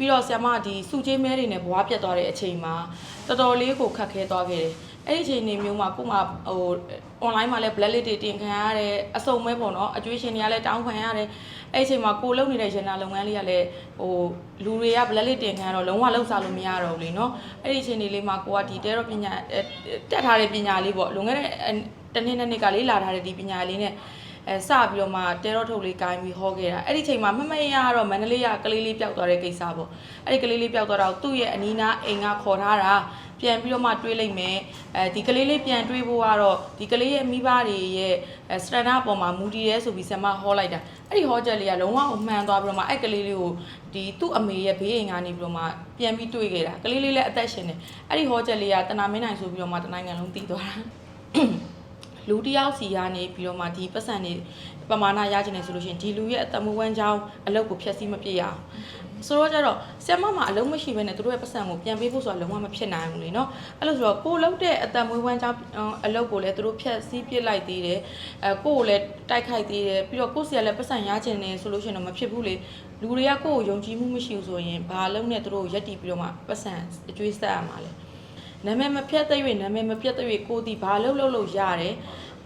ပြီးတော့ဆရာမဒီစုချင်းမဲတွေနဲ့ဘွားပြတ်သွားတဲ့အချိန်မှာတော်တော်လေးကိုခက်ခဲသွားခဲ့တယ်အဲ့ဒီအချိန်နေမျိုးမှာကို့မှာဟို online မှာလည်း blacklist တွေတင်ခံရတယ်အစုံမဲပေါ့နော်အကျွေးရှင်တွေကလည်းတောင်းခံရတယ်အဲ့ဒီအချိန်မှာကိုလုပ်နေတဲ့ရန်နာလုပ်ငန်းလေးကလည်းဟိုလူတွေက blacklist တင်ခံရတော့လုံးဝလှုပ်ရှားလို့မရတော့ဘူးလေနော်အဲ့ဒီအချိန်လေးလေးမှာကိုကဒီတဲတော့ပညာအဲတက်ထားတဲ့ပညာလေးပေါ့လွန်ခဲ့တဲ့တနေ့နဲ့နေ့ကလေးလာထားတဲ့ဒီပညာလေးနဲ့ အဲစပြီးတော့မှတဲတော့ထုတ်လေးကိုင်းပြီးဟောခဲ့တာအဲ့ဒီချိန်မှာမမရကတော့မန္တလေးကကလေးလေးပျောက်သွားတဲ့ကိစ္စပေါ့အဲ့ဒီကလေးလေးပျောက်သွားတာကိုသူ့ရဲ့အနီးနားအိမ်ကခေါ်ထားတာပြန်ပြီးတော့မှတွေးလိုက်မယ်အဲဒီကလေးလေးပြန်တွေးဖို့ကတော့ဒီကလေးရဲ့မိဘတွေရဲ့စတန်ဒါပေါ်မှာမူတည်ရဲဆိုပြီးဆံမဟောလိုက်တာအဲ့ဒီဟောချက်လေးကလုံးဝမှန်သွားပြီးတော့မှအဲ့ကလေးလေးကိုဒီသူ့အမေရဲ့ဘေးအိမ်ကနေပြီးတော့မှပြန်ပြီးတွေးခဲ့တာကလေးလေးလည်းအသက်ရှင်တယ်အဲ့ဒီဟောချက်လေးကတနာမင်းနိုင်ဆိုပြီးတော့မှတနိုင်ငံလုံးတည်သွားတာ လူတစ်ယောက်စီကနေပြီးတော့မှဒီပတ်စံနေပမာဏရချင်တယ်ဆိုလို့ရှိရင်ဒီလူရဲ့အသက်မွေးဝမ်းကြောင်းအလုပ်ကိုဖျက်ဆီးမပြစ်ရအောင်ဆိုတော့ကြတော့ဆ iam မအလုံးမရှိဘဲနဲ့တို့ရဲ့ပတ်စံကိုပြန်ပေးဖို့ဆိုတာလုံးဝမဖြစ်နိုင်ဘူးလေနော်အဲ့လိုဆိုတော့ကိုလုပ်တဲ့အသက်မွေးဝမ်းကြောင်းအလုပ်ကိုလည်းတို့ဖျက်ဆီးပြစ်လိုက်သေးတယ်အဲကိုကိုလည်းတိုက်ခိုက်သေးတယ်ပြီးတော့ကိုစီကလည်းပတ်စံရချင်တယ်ဆိုလို့ရှိရင်တော့မဖြစ်ဘူးလေလူတွေကကိုကိုယုံကြည်မှုမရှိဘူးဆိုရင်ဘာလုံးနဲ့တို့ရက်တီပြီးတော့မှပတ်စံအကျွေးဆက်ရမှာလဲ နာမည်မဖြတ်တဲ့၍နာမည်မပြတ်တဲ့၍ကိုတီဘာလုပ်လုပ်လို့ရတယ်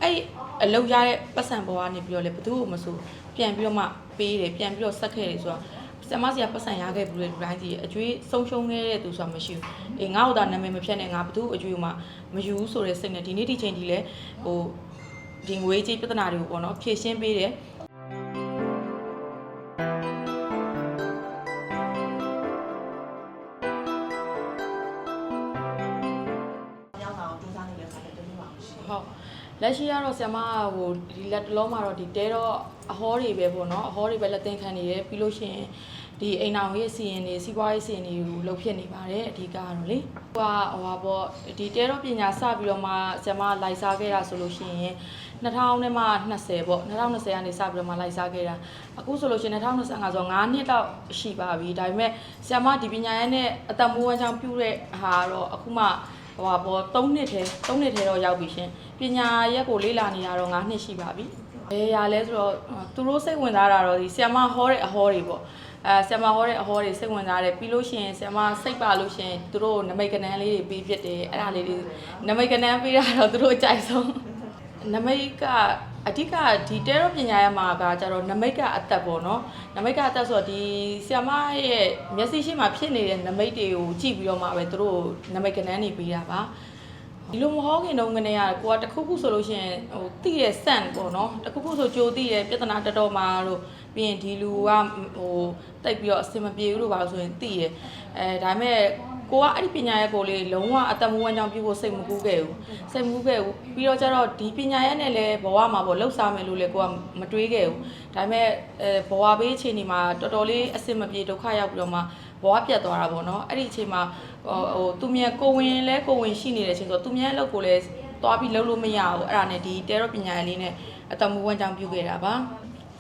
အဲ့အလုပ်ရတဲ့ပတ်စံပေါ်ကနေပြီးတော့လေဘသူ့ကိုမဆိုပြန်ပြီးတော့မှပေးတယ်ပြန်ပြီးတော့ဆက်ခဲ့တယ်ဆိုတော့ဆရာမစီကပတ်စံရခဲ့ဘူးလေဒီတိုင်းကြီးအကျွေးဆုံးရှုံးခဲ့တဲ့သူဆိုတာမရှိဘူးအေးငါ့ဟိုဒါနာမည်မဖြတ်နဲ့ငါဘသူ့အကျွေးကိုမှမယူဘူးဆိုတဲ့စိတ်နဲ့ဒီနေ့ဒီချိန်ဒီလဲဟိုဒီငွေကြေးပြဿနာတွေကိုပေါ့နော်ဖြည့်ရှင်းပေးတယ် လက်ရှိကတော့ဆ iam မဟိုဒီလက်တလုံးမှာတော့ဒီတဲတော့အဟောတွေပဲပေါ့နော်အဟောတွေပဲလက်သင်ခံနေရပြီးလို့ရှိရင်ဒီအိမ်အောင်ရေးစီရင်နေစီးပွားရေးစီရင်တွေကိုလှုပ်ဖြစ်နေပါတယ်အဓိကကတော့လေဟိုကဟိုပါပေါ့ဒီတဲတော့ပညာစပြီးတော့မှဆ iam မလိုက်စားခဲ့တာဆိုလို့ရှိရင်2000နဲ့မှ20ပေါ့2020ကနေစပြီးတော့မှလိုက်စားခဲ့တာအခုဆိုလို့ရှိရင်2025ဆို9နှစ်တော့ရှိပါပြီဒါပေမဲ့ဆ iam မဒီပညာရေးနဲ့အသက်မွေးဝမ်းကြောင်းပြုတဲ့ဟာကတော့အခုမှ ဟိုပါဘော3နှစ်ထဲ3နှစ်ထဲတော့ရောက်ပြီရှင်ပညာရက်ကိုလေ့လာနေတာတော့9နှစ်ရှိပါပြီဘယ်ရာလဲဆိုတော့သူတို့စိတ်ဝင်စားတာတော့ဒီဆီယမဟောတဲ့အဟောတွေပေါ့အဲဆီယမဟောတဲ့အဟောတွေစိတ်ဝင်စားတယ်ပြီးလို့ရှိရင်ဆီယမစိတ်ပါလို့ရှိရင်သူတို့နမိတ်ကနန်းလေးတွေပေးဖြစ်တယ်အဲ့ဒါလေးတွေနမိတ်ကနန်းပေးတာတော့သူတို့အကြိုက်ဆုံးနမိတ်က အဓိကဒီတဲရောပညာရမှာကကြတော့နမိတ်ကအသက်ပေါ့နော်နမိတ်ကအသက်ဆိုတော့ဒီဆီယမရဲ့မျက်စိရှိမှဖြစ်နေတဲ့နမိတ်တွေကိုကြည့်ပြီးတော့မှပဲသူတို့နမိတ်ကနန်းတွေပေးတာပါဒီလိုမဟောခင်တုန်းကနေကကိုကတခုခုဆိုလို့ရှိရင်ဟိုတိတဲ့စန့်ပေါ့နော်တခုခုဆိုကြိုတိတဲ့ပြဿနာတော်တော်မှာလို့ပြီးရင်ဒီလူကဟိုတိတ်ပြီးတော့အဆင်မပြေဘူးလို့ပါလို့ဆိုရင်တိတယ်အဲဒါပေမဲ့ ကိုကအဲ့ဒီပညာရဲ့ကိုလေးလုံးဝအတမဝမ်းကြောင်းပြုဖို့စိတ်မကူးခဲ့ဘူးစိတ်မကူးခဲ့ဘူးပြီးတော့ကျတော့ဒီပညာရဲ့နဲ့လည်းဘဝမှာပေါ့လှုပ်ရှားမယ်လို့လည်းကိုကမတွေးခဲ့ဘူးဒါပေမဲ့အဲဘဝဘေးအခြေအနေမှာတော်တော်လေးအဆင်မပြေဒုက္ခရောက်ပြီးတော့မှဘဝပြတ်သွားတာပေါ့နော်အဲ့ဒီအချိန်မှာဟိုဟိုသူမြန်ကိုဝင်လဲကိုဝင်ရှိနေတဲ့အချိန်ဆိုသူမြန်အလုပ်ကိုလည်းသွားပြီးလုပ်လို့မရဘူးအဲ့ဒါနဲ့ဒီတဲရောပညာရေးလေးနဲ့အတမဝမ်းကြောင်းပြုခဲ့တာပါ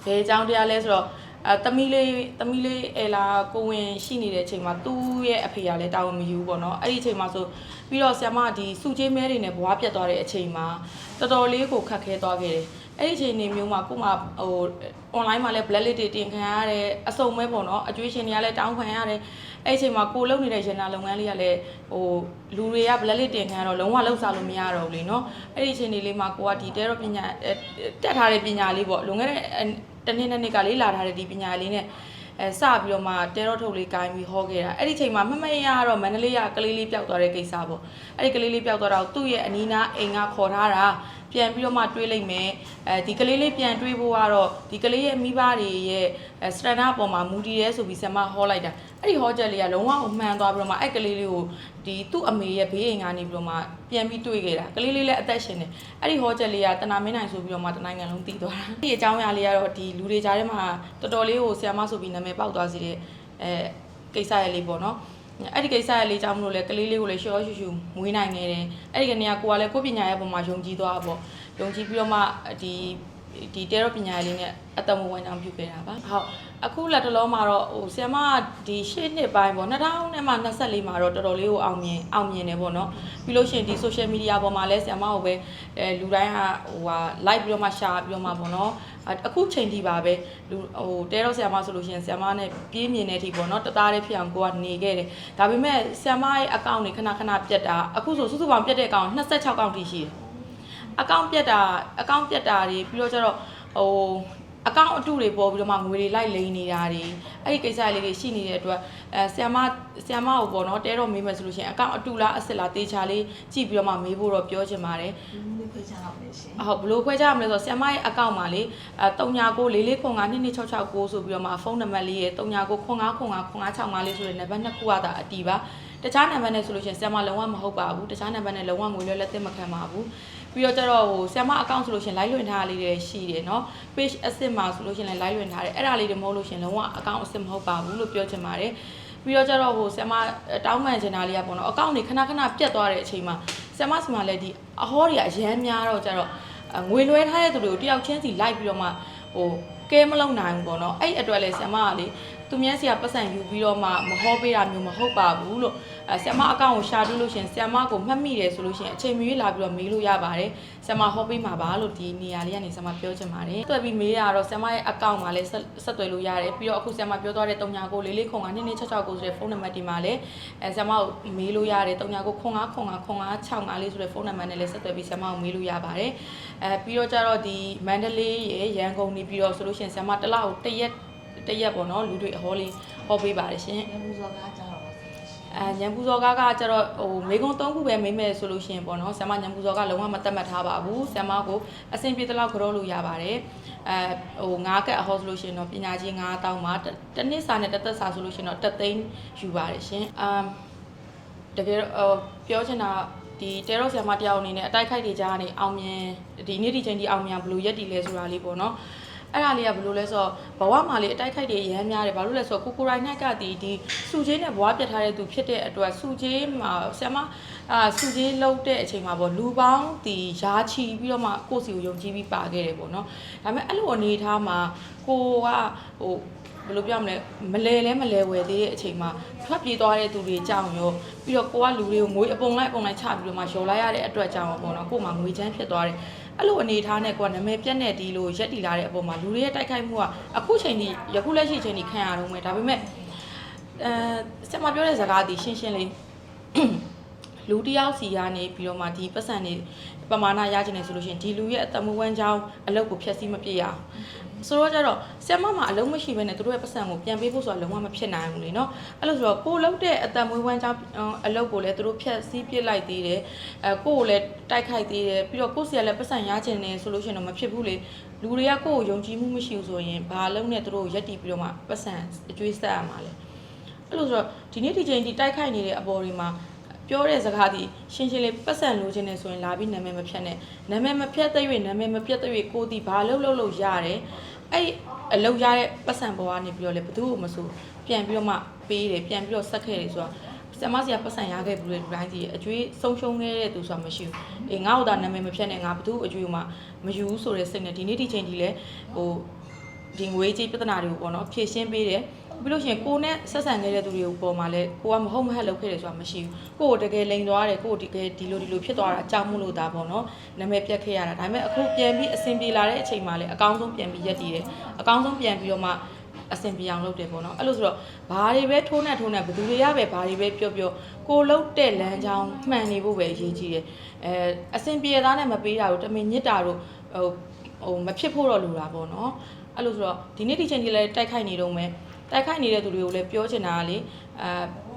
ဘယ်အကြောင်းတရားလဲဆိုတော့ အဲတမီးလေးတမီးလေးအဲလာကိုဝင်ရှိနေတဲ့အချိန်မှာသူ့ရဲ့အဖေကလည်းတာဝန်မယူဘူးပေါ့နော်အဲ့ဒီအချိန်မှာဆိုပြီးတော့ဆ iam မဒီစုချင်းမဲတွေနဲ့ဘွားပြတ်သွားတဲ့အချိန်မှာတော်တော်လေးကိုခက်ခဲသွားခဲ့တယ်အဲ့ဒီအချိန်နေမျိုးမှာကို့မှာဟို online မှာလည်း blacklist တွေတင်ခံရတယ်အစုံမဲပေါ့နော်အကျွေးရှင်တွေကလည်းတောင်းခံရတယ်အဲ့ဒီအချိန်မှာကိုလုပ်နေတဲ့ရန်နာလုပ်ငန်းလေးကလည်းဟိုလူတွေက blacklist တင်ခံရတော့လုံးဝလှုပ်ရှားလို့မရတော့ဘူးလေနော်အဲ့ဒီအချိန်လေးလေးမှာကိုကဒီတဲတော့ပညာအဲတက်ထားတဲ့ပညာလေးပေါ့လွန်ခဲ့တဲ့ တနေ့နဲ့နေ့ကလေးလာထားတဲ့ဒီပညာလေးနဲ့အဲစပြီးတော့မှတဲတော့ထုတ်လေးကိုင်းပြီးဟောခဲ့တာအဲ့ဒီချိန်မှာမမရကတော့မန္တလေးကကလေးလေးပျောက်သွားတဲ့ကိစ္စပေါ့အဲ့ဒီကလေးလေးပျောက်သွားတော့သူ့ရဲ့အနီးနားအိမ်ကခေါ်ထားတာ ပြန်ပြီးတော့မှတွေးလိုက်မယ်အဲဒီကလေးလေးပြန်တွေးဖို့ကတော့ဒီကလေးရဲ့မိဘတွေရဲ့စတန်ဒါပေါ်မှာမူတည်ရဲဆိုပြီးဆံမဟောလိုက်တာအဲ့ဒီဟောချက်လေးကလုံးဝမှန်သွားပြီးတော့မှအဲ့ကလေးလေးကိုဒီသူ့အမေရဲ့ဘေးအိမ်ကနေပြီးတော့မှပြန်ပြီးတွေးခဲ့တာကလေးလေးလည်းအသက်ရှင်တယ်အဲ့ဒီဟောချက်လေးကတနာမင်းနိုင်ဆိုပြီးတော့မှတနိုင်ငံလုံးတည်သွားတာဒီအကြောင်းအရာလေးကတော့ဒီလူတွေကြားထဲမှာတော်တော်လေးကိုဆ iam မဆိုပြီးနာမည်ပေါက်သွားစေတဲ့အဲကိစ္စရလေးပေါ့နော် အဲ့ဒီကိစ္စရဲ့လေးကြောင့်မလို့လေကလေးလေးကိုလည်းရှော့ရှူရှူမွေးနိုင်ခဲ့တယ်အဲ့ဒီကနေကကိုကလည်းကိုယ့်ပညာရဲ့ပုံမှာယုံကြည်သွားတာပေါ့ယုံကြည်ပြီးတော့မှဒီ ဒီတဲတော့ပညာရေးလေးနဲ့အတမဝန်ကြောင့်ပြုခဲ့တာပါဟုတ်အခုလက်တလုံးမှာတော့ဟိုဆီယမကဒီရှေ့နှစ်ပိုင်းပေါ့2000နဲ့မှ24မှာတော့တော်တော်လေးကိုအောင်မြင်အောင်မြင်တယ်ပေါ့နော်ပြီးလို့ရှိရင်ဒီ social media ပေါ်မှာလဲဆီယမကိုပဲအဲလူတိုင်းကဟိုဟာ like ပြီးတော့မှ share ပြီးတော့မှပေါ့နော်အခုချိန်ထိပါပဲလူဟိုတဲတော့ဆီယမဆိုလို့ရှိရင်ဆီယမနဲ့ပြေးမြင်တဲ့အထိပေါ့နော်တသားလေးဖြစ်အောင်ကိုကနေခဲ့တယ်ဒါပေမဲ့ဆီယမရဲ့ account တွေခဏခဏပြတ်တာအခုဆိုစုစုပေါင်းပြတ်တဲ့ account 26 account ထိရှိတယ် အကောင့်ပြတ်တာအကောင့်ပြတ်တာတွေပြီးတော့ကျတော့ဟိုအကောင့်အတုတွေပေါ်ပြီးတော့မှငွေတွေလိုက်လိမ့်နေတာတွေအဲ့ဒီကိစ္စလေးတွေရှိနေတဲ့အတွက်အဲဆီယမဆီယမကိုပေါ့နော်တဲတော့မေးမယ်ဆိုလို့ရှိရင်အကောင့်အတုလားအစ်စ်လားတေချာလေးကြည့်ပြီးတော့မှမေးဖို့တော့ပြောချင်ပါတယ်ဒီလိုခွဲခြားအောင်လေရှင်ဟုတ်ဘယ်လိုခွဲခြားရမလဲဆိုတော့ဆီယမရဲ့အကောင့်မှာလေအဲ39လေးလေးခွန်9 2266ဆိုပြီးတော့မှဖုန်းနံပါတ်လေးရဲ့39ခွန်9ခွန်9ခွန်965လေးဆိုတဲ့နံပါတ်နှစ်ခုကသာအတီးပါတခြားနံပါတ်နဲ့ဆိုလို့ရှိရင်ဆီယမလုံးဝမဟုတ်ပါဘူးတခြားနံပါတ်နဲ့လုံးဝငွေလွှဲလက်သင့်မခံပါဘူး ပြီးတော့ကျတော့ဟိုဆီယမအကောင့်ဆိုလို့ရှရင် live လွှင့်ထားတာလေးတွေရှိတယ်เนาะ page asset မှာဆိုလို့ရှရင်လည်း live လွှင့်ထားတယ်အဲ့ဒါလေးတွေမဟုတ်လို့ရှရင်လုံးဝအကောင့် asset မဟုတ်ပါဘူးလို့ပြောချင်ပါတယ်ပြီးတော့ကျတော့ဟိုဆီယမတောင်းပန်ချင်တာလေးကပေါ့နော်အကောင့်တွေခဏခဏပြတ်သွားတဲ့အချိန်မှာဆီယမစီမှာလည်းဒီအဟောတွေကအရန်များတော့ကျတော့ငွေလွှဲထားတဲ့သူတွေကိုတယောက်ချင်းစီ live ပြီးတော့မှဟိုကဲမလုံနိုင်ဘူးပေါ့နော်အဲ့အတွက်လည်းဆီယမကလေ သူများစီကပတ်စံယူပြီးတော့မှမဟောပေးတာမျိုးမဟုတ်ပါဘူးလို့အဲဆီယမအကောင့်ကိုရှာတူးလို့ရှရင်ဆီယမကိုမှတ်မိတယ်ဆိုလို့ရှရင်အချိန်မရွေးလာပြီးတော့မေးလို့ရပါတယ်ဆီယမဟောပေးမှာပါလို့ဒီနေရာလေးကနေဆီယမပြောချင်ပါတယ်တွက်ပြီးမေးရတော့ဆီယမရဲ့အကောင့်မှာလည်းဆက်ဆက်သွယ်လို့ရတယ်ပြီးတော့အခုဆီယမပြောသွားတဲ့39ကိုလေးလေးခုံက2266ကိုဆိုတဲ့ဖုန်းနံပါတ်ဒီမှာလည်းအဲဆီယမကိုမေးလို့ရတယ်39ကို09 09 0965လေးဆိုတဲ့ဖုန်းနံပါတ်နဲ့လည်းဆက်သွယ်ပြီးဆီယမကိုမေးလို့ရပါတယ်အဲပြီးတော့ကျတော့ဒီမန္တလေးရဲ့ရန်ကုန်နေပြီးတော့ဆိုလို့ရှရင်ဆီယမတစ်လောက်တစ်ရက် တစ်ရက်ပေါ့နော်လူတွေအဟောလေးဟောပေးပါတယ်ရှင်ရမှုစောကားကြတော့ပါရှင်အဲညံပူဇော်ကားကကျတော့ဟိုမေကုံ၃ခုပဲမေးမယ်ဆိုလို့ရှိရင်ပေါ့နော်ဆ iam ညံပူဇော်ကလုံးဝမတတ်မှတ်ထားပါဘူးဆ iam ကိုအဆင်ပြေတဲ့လောက်ကြောလို့ရပါတယ်အဲဟိုငါးကက်အဟောဆိုလို့ရှိရင်တော့ပညာချင်း9000မှာတစ်တစ်နှစ်စာနဲ့တစ်သက်စာဆိုလို့ရှိရင်တော့တစ်သိန်းယူပါတယ်ရှင်အမ်တကယ်တော့ဟိုပြောချင်တာဒီတဲရောဆ iam တယောက်အနေနဲ့အတိုက်ခိုက်တွေကြားကနေအောင်မြင်ဒီနေ့ဒီချိန်ဒီအောင်မြင်ဘယ်လိုရက်တီလဲဆိုတာလေးပေါ့နော် အဲ့ဒါလေးကဘယ်လိုလဲဆိုတော့ဘဝမှာလေအတိုက်ခိုက်တွေရမ်းများတယ်ဘာလို့လဲဆိုတော့ကိုကိုရိုင်းနိုင်ကဒီဒီစုချင်းနဲ့ဘဝပြတ်ထားတဲ့သူဖြစ်တဲ့အတွက်စုချင်းမှာဆရာမအာစုချင်းလှုပ်တဲ့အချိန်မှာပေါ့လူပေါင်းဒီယာချီပြီးတော့မှကိုယ့်စီကိုယုံကြည်ပြီးပါခဲ့တယ်ပေါ့နော်ဒါပေမဲ့အဲ့လိုအနေအထားမှာကိုကဟိုဘယ်လိုပြောမလဲမလဲလဲမလဲဝယ်သေးတဲ့အချိန်မှာထွက်ပြေးသွားတဲ့သူတွေကြောင့်ရောပြီးတော့ကိုကလူတွေကိုငွေအပုံလိုက်အပုံလိုက်ချပြီးတော့မှရော်လိုက်ရတဲ့အတွက်ကြောင့်ရောပေါ့နော်ကို့မှာငွေချမ်းဖြစ်သွားတယ် အဲ့လိုအနေအထားနဲ့ကိုကနာမည်ပြက်နေဒီလိုရက်တီလာတဲ့အပေါ်မှာလူတွေရဲ့တိုက်ခိုက်မှုကအခုချိန်ထိယခုလက်ရှိချိန်ထိခံရတော့မယ်ဒါပေမဲ့အဲစက်မပြောတဲ့ဇာကားဒီရှင်းရှင်းလေး လူတစ်ယောက်စီကနေပြီးတော့မှဒီပတ်စံနေပမာဏရချင်တယ်ဆိုလို့ရှိရင်ဒီလူရဲ့အတမဝမ်းချောင်းအလုပ်ကိုဖျက်ဆီးမပြစ်ရအောင်ဆိုတော့ကြတော့ဆရာမမအလုံးမရှိဘဲနဲ့သူတို့ရဲ့ပတ်စံကိုပြန်ပေးဖို့ဆိုတာလုံးဝမဖြစ်နိုင်ဘူးလေနော်အဲ့လိုဆိုတော့ကိုလုံးတဲ့အတမွေးဝမ်းချောင်းအလုပ်ကိုလည်းသူတို့ဖျက်ဆီးပြစ်လိုက်သေးတယ်အဲကိုကိုလည်းတိုက်ခိုက်သေးတယ်ပြီးတော့ကိုစီကလည်းပတ်စံရချင်တယ်ဆိုလို့ရှိရင်တော့မဖြစ်ဘူးလေလူတွေကကိုကိုယုံကြည်မှုမရှိဘူးဆိုရင်ဘာလုံးနဲ့သူတို့ရက်တီပြီးတော့မှပတ်စံအကျွေးဆက်ရမှာလဲအဲ့လိုဆိုတော့ဒီနေ့ဒီချိန်ဒီတိုက်ခိုက်နေတဲ့အပေါ်တွေမှာ ပြောတဲ့စကားဒီရှင်းရှင်းလေးပတ်စံလိုချင်နေဆိုရင်လာပြီးနာမည်မဖြတ်နဲ့နာမည်မဖြတ်တဲ့၍နာမည်မပြတ်တဲ့၍ကိုဒီဘာလို့လို့လို့ရတယ်အဲ့အလုပ်ရတဲ့ပတ်စံပေါ်ကနေပြီးတော့လေဘသူ့ကိုမဆိုပြန်ပြီးတော့မှပေးတယ်ပြန်ပြီးတော့ဆက်ခဲ့တယ်ဆိုတော့ဆမစီကပတ်စံရခဲ့ဘူးလေဒီတိုင်းကြီးအကျွေးဆုံးရှုံးခဲ့တဲ့သူဆိုတာမရှိဘူးအေးငါ့ဟိုဒါနာမည်မဖြတ်နဲ့ငါဘသူ့အကျွေးကိုမှမယူဘူးဆိုတဲ့စိတ်နဲ့ဒီနေ့ဒီချိန်ဒီလေဟိုဒီငွေကြေးပြဿနာတွေကိုပေါ့နော်ဖြည့်ရှင်းပေးတယ် ပြီးလို့ရှိရင်ကိုနဲ့ဆက်ဆံနေတဲ့သူတွေကိုပေါ်မှာလဲကိုကမဟုတ်မဟတ်လုပ်ခဲ့တယ်ဆိုတာမရှိဘူးကိုကိုတကယ်လိန်သွားတယ်ကိုကိုတကယ်ဒီလိုဒီလိုဖြစ်သွားတာအကြောင်းမို့လို့ဒါပေါ့နော်နာမည်ပြတ်ခဲ့ရတာဒါပေမဲ့အခုပြန်ပြီးအဆင်ပြေလာတဲ့အချိန်မှာလဲအကောင်းဆုံးပြန်ပြီးရက်တည်တယ်အကောင်းဆုံးပြန်ပြီးတော့မှအဆင်ပြေအောင်လုပ်တယ်ပေါ့နော်အဲ့လိုဆိုတော့ဘာတွေပဲထိုးနှက်ထိုးနှက်ဘယ်သူတွေကပဲဘာတွေပဲပြောပြောကိုလှုပ်တဲ့လမ်းကြောင်းမှန်နေဖို့ပဲအရေးကြီးတယ်အဲအဆင်ပြေသားနဲ့မပေးတာတို့တမင်ညစ်တာတို့ဟိုဟိုမဖြစ်ဖို့တော့လိုတာပေါ့နော်အဲ့လိုဆိုတော့ဒီနေ့ဒီချိန်ကြီးလည်းတိုက်ခိုက်နေတော့မယ် တိုက်ခိုက်နေတဲ့သူတွေကိုလည်းပြောချင်တာကလေအဲ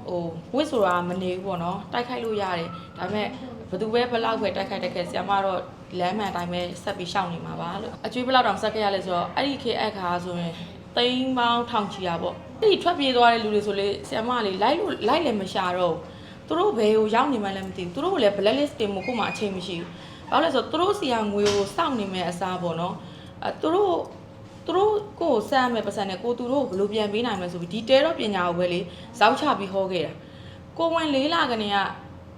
ဟိုဝစ်ဆိုတာမနေဘူးပေါ့နော်တိုက်ခိုက်လို့ရတယ်ဒါပေမဲ့ဘယ်သူပဲဘယ်လောက်ပဲတိုက်ခိုက်တက်ခဲ့ဆရာမတော့လမ်းမှန်အတိုင်းပဲဆက်ပြီးရှောင်နေမှာပါလို့အကျွေးဘယ်လောက်တောင်ဆက်ခဲ့ရလဲဆိုတော့အဲ့ဒီခေတ်အခါဆိုရင်သိန်းပေါင်းထောင်ချီတာပေါ့အဲ့ဒီထွက်ပြေးသွားတဲ့လူတွေဆိုလေဆရာမကလေလိုက်လို့လိုက်လည်းမရှာတော့ဘူးသူတို့ဘယ်ကိုရောက်နေမှန်းလည်းမသိဘူးသူတို့ကလည်း blacklist တင်မှုကိုမှအချိန်မရှိဘူးဘာလို့လဲဆိုတော့သူတို့စီကငွေကိုစောင့်နေမယ်အစားပေါ့နော်အဲသူတို့ သူတို့ကိုယ်စမ်းမဲ့ပတ်စံနဲ့ကိုသူတို့ကိုဘယ်လိုပြန်ပေးနိုင်မလဲဆိုပြီးဒီတဲတော့ပညာကိုပဲလေဇောက်ချပြီးဟောခဲ့တာကိုဝင်လေးလာကနေက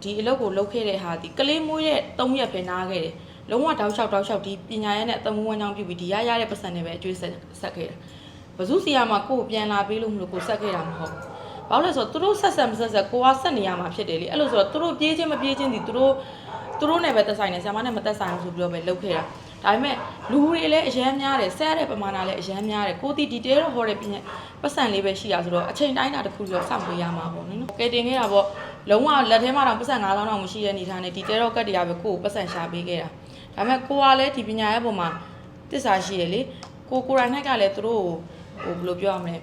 ဒီအလုပ်ကိုလုပ်ခဲ့တဲ့ဟာဒီကလေးမွေးတဲ့၃ရက်ပဲနားခဲ့တယ်လုံးဝတောက်လျှောက်တောက်လျှောက်ဒီပညာရဲနဲ့အသမူးဝမ်းကြောင်းပြုပြီးဒီရရတဲ့ပတ်စံတွေပဲအကျွေးဆက်ဆက်ခဲ့တာဘဇုစီယာမှာကိုယ်ပြန်လာပေးလို့မလို့ကိုယ်ဆက်ခဲ့တာမဟုတ်ဘာလို့လဲဆိုတော့သူတို့ဆက်ဆက်မဆက်ဆက်ကိုကဆက်နေရမှာဖြစ်တယ်လေအဲ့လိုဆိုတော့သူတို့ပြေးချင်းမပြေးချင်းဒီသူတို့သူတို့နဲ့ပဲသက်ဆိုင်တယ်ဆရာမနဲ့မသက်ဆိုင်ဘူးဆိုပြီးတော့ပဲလုပ်ခဲ့တာ ဒါပေမဲ့လူတွေလည်းအရန်များတယ်ဆက်ရတဲ့ပမာဏလည်းအရန်များတယ်ကိုတီဒီတဲတော့ဟောတဲ့ပညာပတ်စံလေးပဲရှိရဆိုတော့အချိန်တိုင်းတာတစ်ခုကျော်စောင့်ပေးရမှာပေါ့နော်ကဲတင်ခဲ့တာပေါ့လုံးဝလက်ထဲမှာတော့ပတ်စံ9000တောင်မရှိတဲ့အနေထားနဲ့ဒီတဲတော့ကတ်တရားပဲကိုကိုပတ်စံရှာပေးခဲ့တာဒါပေမဲ့ကိုကလည်းဒီပညာရဲ့ပုံမှာတစ္ဆာရှိရလေကိုကိုရိုင်းနိုင်ကလည်းသူတို့ဟိုဘယ်လိုပြောရမလဲ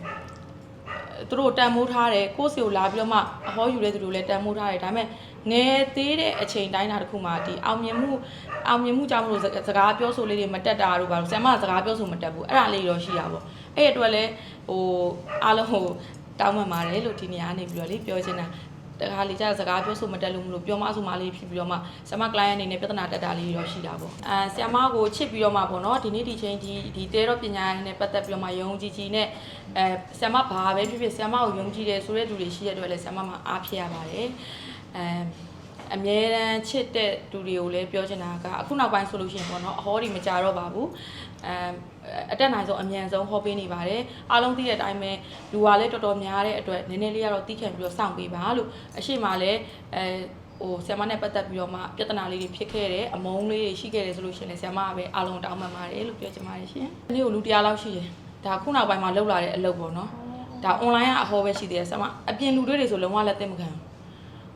သူတို့တန်မိုးထားတယ်ကိုယ့်စီကိုလာပြီးတော့မှအဟောယူတဲ့သူတို့လည်းတန်မိုးထားတယ်ဒါပေမဲ့ငယ်သေးတဲ့အချိန်တိုင်းတာတစ်ခုမှဒီအောင်မြင်မှုအောင်မြင်မှုကြောင့်မလို့စစကားပြောဆိုလေးတွေမတက်တာတို့ပါလို့ဆရာမကစကားပြောဆိုမတက်ဘူးအဲ့ဒါလေးတော့ရှိတာပေါ့အဲ့အတွက်လည်းဟိုအားလုံးဟိုတောင်းပန်ပါတယ်လို့ဒီနေရာကနေပြီးတော့လေပြောချင်တာ တခါလေကြာစကားပြောဆိုမတက်လို့မလို့ပြောမဆိုမလေးဖြစ်ပြီးတော့မှဆရာမ client အနေနဲ့ပြဿနာတက်တာလေးတော့ရှိတာပေါ့အဲဆရာမကိုချစ်ပြီးတော့မှပေါ့နော်ဒီနေ့ဒီချိန်ဒီဒီတဲတော့ပညာရေးနဲ့ပတ်သက်ပြီးတော့မှယုံကြည်ကြည်နဲ့အဲဆရာမဘာပဲဖြစ်ဖြစ်ဆရာမကိုယုံကြည်တယ်ဆိုတဲ့လူတွေရှိတဲ့အတွက်လည်းဆရာမမှာအားဖြစ်ရပါတယ်အဲ အမြဲတမ်းချစ်တဲ့လူတွေကိုလည်းပြောချင်တာကအခုနောက်ပိုင်းဆိုလို့ရှိရင်ပေါ့နော်အဟောဒီမကြတော့ပါဘူးအဲအတက်နိုင်ဆုံးအမြန်ဆုံးဟောပေးနေပါတယ်အားလုံးသိတဲ့အတိုင်းပဲလူကလည်းတော်တော်များတဲ့အတွက်နည်းနည်းလေးကတော့တီးခံပြီးတော့စောင့်ပေးပါလို့အရှိမလည်းအဲဟိုဆ iam မနဲ့ပတ်သက်ပြီးတော့မှပြဿနာလေးတွေဖြစ်ခဲ့တယ်အမုန်းလေးတွေရှိခဲ့တယ်ဆိုလို့ရှိရင်လည်းဆ iam မကပဲအားလုံးတောင်းပန်ပါတယ်လို့ပြောချင်ပါတယ်ရှင်။ဒီနေ့ကိုလူတရားလောက်ရှိတယ်။ဒါခုနောက်ပိုင်းမှာလောက်လာတဲ့အလုပ်ပေါ့နော်။ဒါ online ကအဟောပဲရှိသေးတယ်ဆ iam မအပြင်လူတွေတွေဆိုလုံးဝလက်သိမခံဘူး။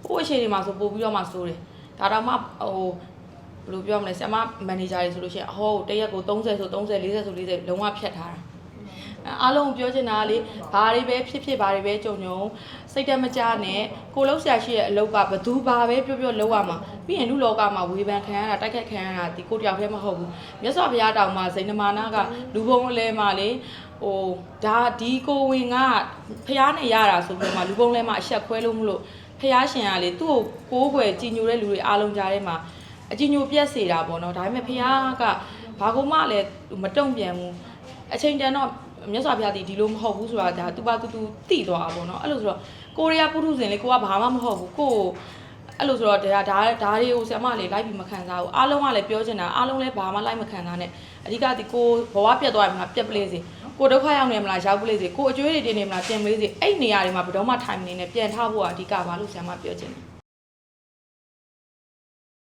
ဟိုအချိန်တွေမှာဆိုပို့ပြီးတော့မှစိုးတယ်။ဒါတော့မှဟိုဘယ်လိုပြောမလဲဆ iam မမန်နေဂျာတွေဆိုလို့ရှိရင်အဟောကိုတစ်ရက်ကို30ဆို30 40ဆို40လုံးဝဖြတ်ထားတာ။အဲအားလုံးပြောချင်တာကလေဘာတွေပဲဖြစ်ဖြစ်ဘာတွေပဲကြုံကြုံစိတ်တမကြနဲ့ကိုလုံးဆရာရှိရဲ့အလုပ်ကဘသူဘာပဲပြောပြောလုပ်ရမှာပြီးရင်လူလောကမှာဝေဖန်ခံရတာတိုက်ခတ်ခံရတာဒီကိုတယောက်တည်းမဟုတ်ဘူးမြတ်စွာဘုရားတောင်မှာဇိနမာနာကလူပုံလဲမှာလေဟိုဒါဒီကိုဝင်ကဖះနဲ့ရတာဆိုပြီးတော့မှလူပုံလဲမှာအဆက်ခွဲလို့မလို့ ဖះရှင်ကလေသူ့ကိုကိုးကွယ်ကြည်ညိုတဲ့လူတွေအားလုံးကြားထဲမှာအကြည်ညိုပြက်စေတာပေါ့နော်ဒါပေမဲ့ဖះကဘာကုမှလည်းမတုံ့ပြန်ဘူးအချိန်တန်တော့မြတ်စွာဘုရားဒီဒီလိုမဟုတ်ဘူးဆိုတာဒါသူပါတူတူတိသွားတာပေါ့နော်အဲ့လိုဆိုတော့ကိုရီးယားပုထုဇဉ်လေးကိုကဘာမှမဟုတ်ဘူးကိုအဲ့လိုဆိုတော့ဒါဒါဒါတွေကိုဆရာမလေးလိုက်ပြီးမခံစားဘူးအားလုံးကလည်းပြောချင်တာအားလုံးလည်းဘာမှလိုက်မခံစားနဲ့အဓိကဒီကိုဘဝပြတ်သွားရင်မလားပြတ်ပလေးစေ ကိုဒုက္ခရောက်နေမလားရောက်ပလေးစေကိုအကျွေးတွေတင်နေမလားပြင်ပလေးစေအဲ့နေရာတွေမှာဘယ်တော့မှထိုင်မနေနဲ့ပြန်ထားဖို့ကအဓိကပါလို့ဆရာမပြောချင်တယ်